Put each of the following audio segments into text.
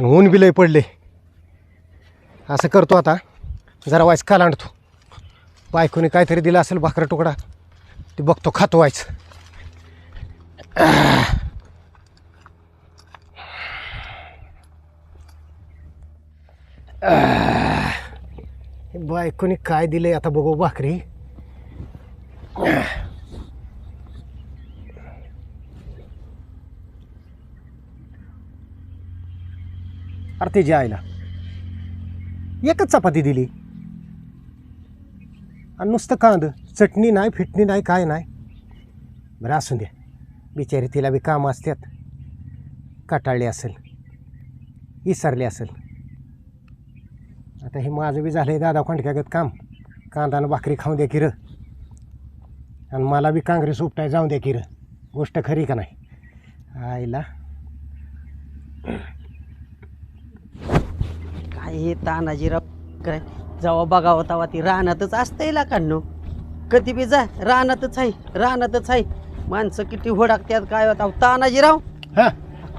आणि ऊन बी लय पडले. असं करतो आता. जरा वायच काल आणतो बायकोने काहीतरी दिलं असेल भाकरा तुकडा ते बघतो खातो वायच बायकोने काय दिलंय आता बघू भाकरी. अरे त्याची आईला. एकच चपाती दिली. आणि नुसतं कांद. चटणी नाही फिटणी नाही काय नाही. बरं असून द्या. बिचारी तिला बी कामं असतात कटाळली असेल. विसरली असेल. आता हे माझं बी झालं आहे दादा खोंडक्यागत काम. कांदानं भाकरी खाऊन द्या किरं. आणि मला बी काँग्रेस उपटाय जाऊन द्या किरं. गोष्ट खरी का नाही? आईला. हे तानाजीराव काय जेव्हा बघावं तेव्हा ती रानातच असतंय लाकांनो कधी बी जा रानातच आहे रानातच आहे. माणसं किती होडाकत्यात काय होता? तानाजीराव हां.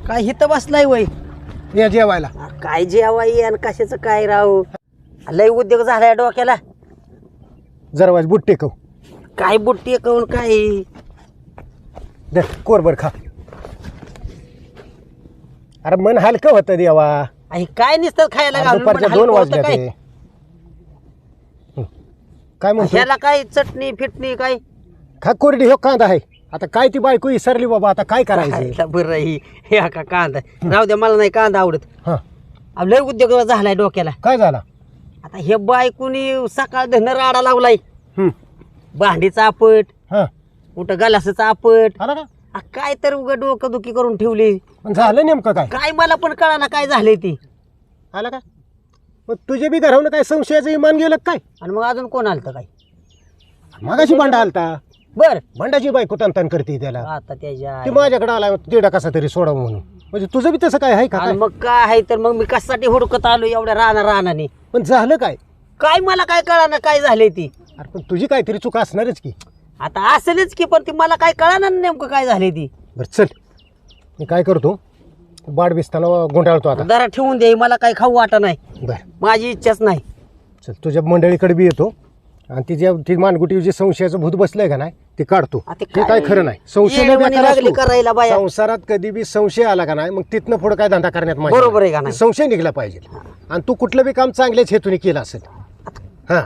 काय हिथं बसलाय वय? या जेवायला. आ, काय जेवाई आणि कशाचं काय राव? लय उद्योग झालाय डोक्याला. जरा वाज बुट टेकव काय बुट्टी करून काय? दे कोरभर खा. अरे मन हलकं होतं देवा. आई काय नुसतं खायला घालून दुपारच्या पण दोन हलकं होतं वाजले काय? ते हं. काय म्हणतो ह्याला काय चटणी फिटणी काय? खा कोरडी हो कांदा आहे. आता काय ती बायको विसरली बाबा आता काय करायचं? खायला बरं ही हे का कांदा राहू द्या मला नाही कांदा आवडत. हां. लय उद्योग झालाय डोक्याला. काय झाला? आता हे बायकोनी सकाळ धन राडा लावलाय. हं. भांडीचा आपट हां. कुठं गलासाचा आपट आला का? आ, काय तर उग डोकं दुखी करून ठेवली. पण झालं नेमकं काय? काय मला पण कळाना काय झालंय ती. आला का? मग तुझे बी घरावून काय? संशयाचं इमान गेलं का काय? आणि मग अजून कोण आलत काय? मागाशी भांडा आलता. बर. भांडाची बायको तन करते त्याला. आता त्याच्या ती माझ्याकडे आला तिडा कसा तरी सोडावं म्हणून. म्हणजे तुझं बी तसं काय आहे का आणि काय? मग काय आहे तर मग मी कशासाठी हुडकत आलो एवढ्या राहणार राहणाने पण झालं काय? काय मला काय कळाना काय झालंय ती? अरे पण तुझी काहीतरी चूक असणारच की. आता असेलच की पण ती मला काय कळाना नेमकं काय झालंय ती. बरं चल. मी काय करतो? बाड बिस्ताना गुंडाळतो आता. जरा ठेवून दे मला काय खाऊ वाटा नाही. बरं. माझी इच्छाच नाही. चल तुझ्या मंडळीकडे बी येतो. आणि तिच्या ती मानगुटी जे संशयाचं भूत बसलंय का नाही ते काढतो. आ, ते ते काय खरं नाही. संशय लय येड्यावानी बेकार लागली असतो. करायला बाया. संसारात कधी बी संशय आला का नाही मग तिथनं पुढे काय धंदा करण्यात मजा बरोबर आहे. का नाही? संशय निघला पाहिजे. आणि तू कुठलं बी काम चांगल्याच हेतूने केलं असेल. हा.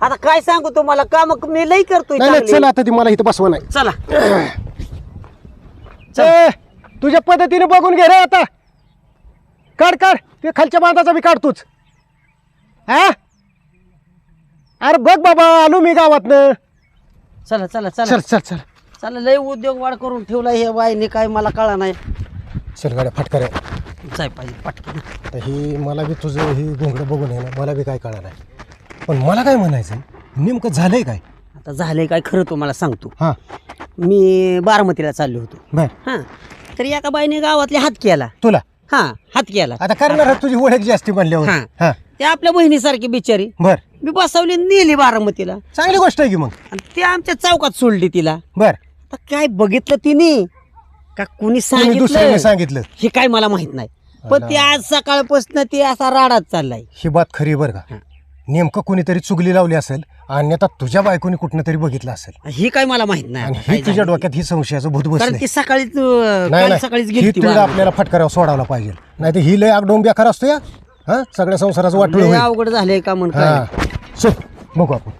आता काय सांगू तुम्हाला? काम मी लई करतोय नाही नाही, चांगली. चल आता ती मला इथं बसवा नाही चला. ए, तुझ्या पद्धतीने बघून घे रे आता. काढ काढ. ते खालच्या बांधाचा बी काढतोच हा? अरे बघ बाबा आलो मी गावातनं. चला चला चला. चल चल चल. चला लय उद्योग वाढ करून ठेवला हे बाईने काय मला कळा नाही. चल गाड्या फटकार जाय पाहिजे पटकन ही मला बी तुझं ही घोंगडं बघून आहे ना मला बी काय कळणार नाही. पण मला काय म्हणायचं नेमकं झालंय काय? आता झालंय काय खरं तुम्हाला सांगतो. हां. मी बारामतीला चाललो होतो. बर. हां. तर एका बाईने गावातले हात केला तुला? हां हात केला आता करणार तुझी ओळख जास्ती म्हणल्यावर हां. हां. ते आपल्या बहिणीसारखी बिचारी. बर. मी बसवली आणि नेली बारामतीला. चांगली गोष्ट आहे की मग. आणि ते आमच्या चौकात सोडली तिला. बर. आता काय बघितलं तिने? का कुणी तुम्ही सांगितलं दुसऱ्याने सांगितलं? हे काय मला माहीत नाही. पण ते आज सकाळपासून ते असा राडाच चाललाय. ही बात खरी बरं का. नेमकं कोणीतरी चुगली लावली असेल अन्यथा तुझ्या बायकोने कुठनं तरी बघितलं असेल. ही काय मला माहीत नाही आणि ही तुझ्या. डोक्यात ही संशयाचं भूत कारण बसलंय. ती सकाळीच अं, नाही काल सकाळीच नाही गेली ती. आपल्याला फटकारावर सोडावला पाहिजे. नाही तर ही लय आगडोंब बेकार असतो या. हा? सगळ्या संसाराचं वाटलं लय होईल. अवघड झालंय का म्हण हा. चल बघू आपण.